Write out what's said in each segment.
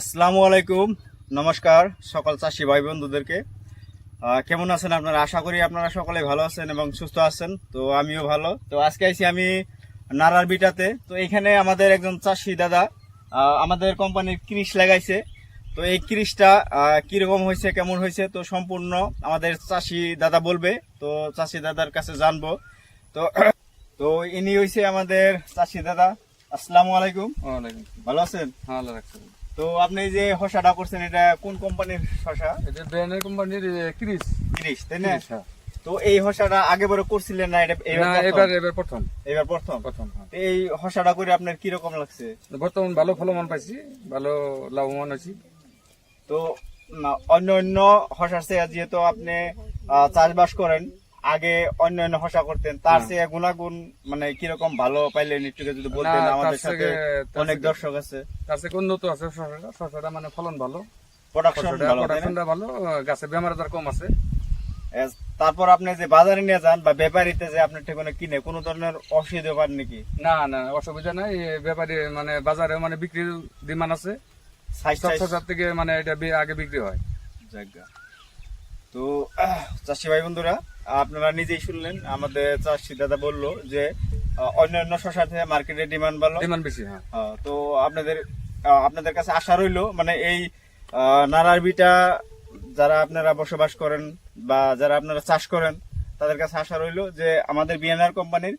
আসসালামু আলাইকুম। নমস্কার সকল চাষি ভাই বন্ধুদেরকে কেমন আছেন আপনারা? আশা করি আপনারা সকলে ভালো আছেন এবং সুস্থ আছেন। তো আমিও ভালো। তো আজকে আইছি আমি নারার বিটাতে। তো এখানে আমাদের একজন চাষি দাদা আমাদের কোম্পানির ক্রিস লাগাইছে। তো এই ক্রিসটা কীরকম হয়েছে কেমন হয়েছে? তো সম্পূর্ণ আমাদের চাষি দাদা বলবে। তো চাষি দাদার কাছে জানব। তো তো ইনি হয়েছে আমাদের চাষি দাদা। আসসালামু আলাইকুম। ভালো আছেন? হ্যাঁ তো আপনি যে হসাটা করছেন এটা কোন কোম্পানির শসা? এটা ব্র্যান্ডের কোম্পানির ক্রিস। ক্রিস তাই না? হ্যাঁ। তো এই হসাটা আগে বড় করছিলেন না এটা এবার এবার এবার প্রথম। এবার প্রথম? প্রথম হ্যাঁ। এই হসাটা করে আপনার কি রকম লাগছে? বর্তমান ভালো ফলমান পাইছি ভালো লাভবান হয়েছি তো অন্য অন্য হসার চেয়ে যেহেতু আপনি চাষবাস করেন আগে অন্য অন্য হসা করতেন তার। চেয়ে গুণাগুণ মানে কীরকম ভালো পাইলেন একটু যদি বলতেন আমাদের সাথে অনেক দর্শক আছে। তার থেকে উন্নত আছে শসাটা শসাটা মানে ফলন ভালো? প্রোডাকশনটা ভালো গাছে বেমার আজার কম আছে। তারপর আপনি যে বাজারে নিয়ে যান বা ব্যাপারীতে যে আপনার ঠিকানা কিনে কোনো ধরনের অসুবিধা পান নাকি? না না অসুবিধা নাই। ব্যাপারী মানে বাজারে মানে বিক্রির ডিমান্ড আছে। শসার থেকে মানে এটা আগে বিক্রি হয়। তো চাষি ভাই বন্ধুরা আপনারা নিজেই শুনলেন আমাদের চাষি দাদা বলল যে অন্যান্য শশার থেকে মার্কেটে ডিমান্ড ভালো। ডিমান্ড বেশি হ্যাঁ। তো আপনাদের আপনাদের কাছে আশা রইল মানে এই আহ, নারার বিটা যারা আপনারা বসবাস করেন বা যারা আপনারা চাষ করেন তাদের কাছে আশা রইল যে আমাদের বিএনআর কোম্পানির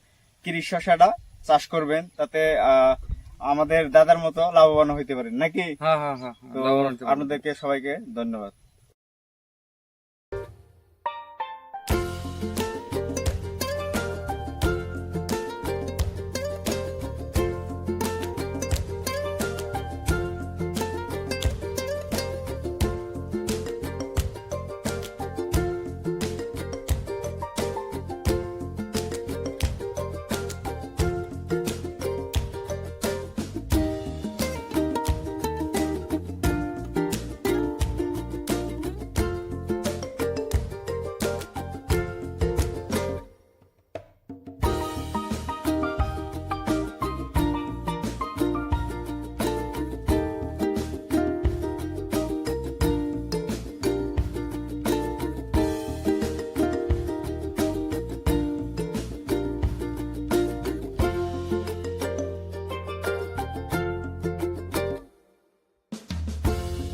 কিরিশ শশাটা চাষ করবেন তাতে আহ, আমাদের দাদার মতো লাভবান হইতে পারেন। নাকি? হ্যাঁ হ্যাঁ হ্যাঁ পারে। আপনাদেরকে সবাইকে ধন্যবাদ।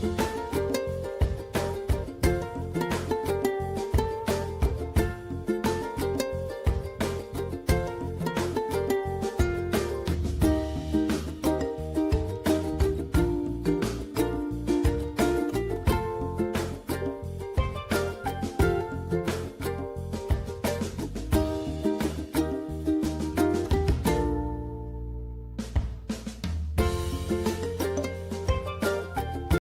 Bye.